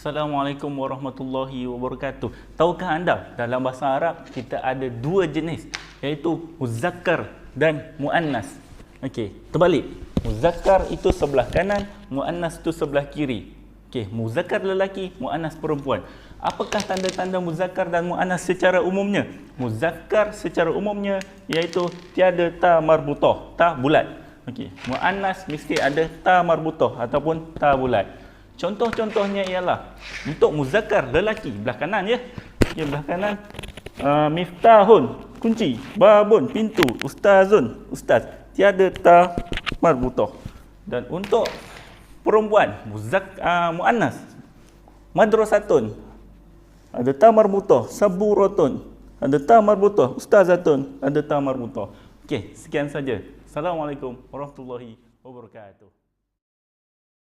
Assalamualaikum warahmatullahi wabarakatuh. Tahukah anda dalam bahasa Arab kita ada dua jenis iaitu muzakkar dan muannas. Okey, terbalik. Muzakkar itu sebelah kanan, muannas itu sebelah kiri. Okey, muzakkar lelaki, muannas perempuan. Apakah tanda-tanda muzakkar dan muannas secara umumnya? Muzakkar secara umumnya iaitu tiada ta marbutah, ta bulat. Okey, muannas mesti ada ta marbutah ataupun ta bulat. Contoh-contohnya ialah untuk muzakkar lelaki belah kanan ya. Okey, belah kanan uh, miftahun kunci, babun pintu, ustazun ustaz. Tiada ta marbutah. Dan untuk perempuan muzak uh, muannas madrasatun ada ta marbutah, saburatun ada ta marbutah, ustazatun ada ta marbutah. Okey, sekian saja. Assalamualaikum warahmatullahi wabarakatuh.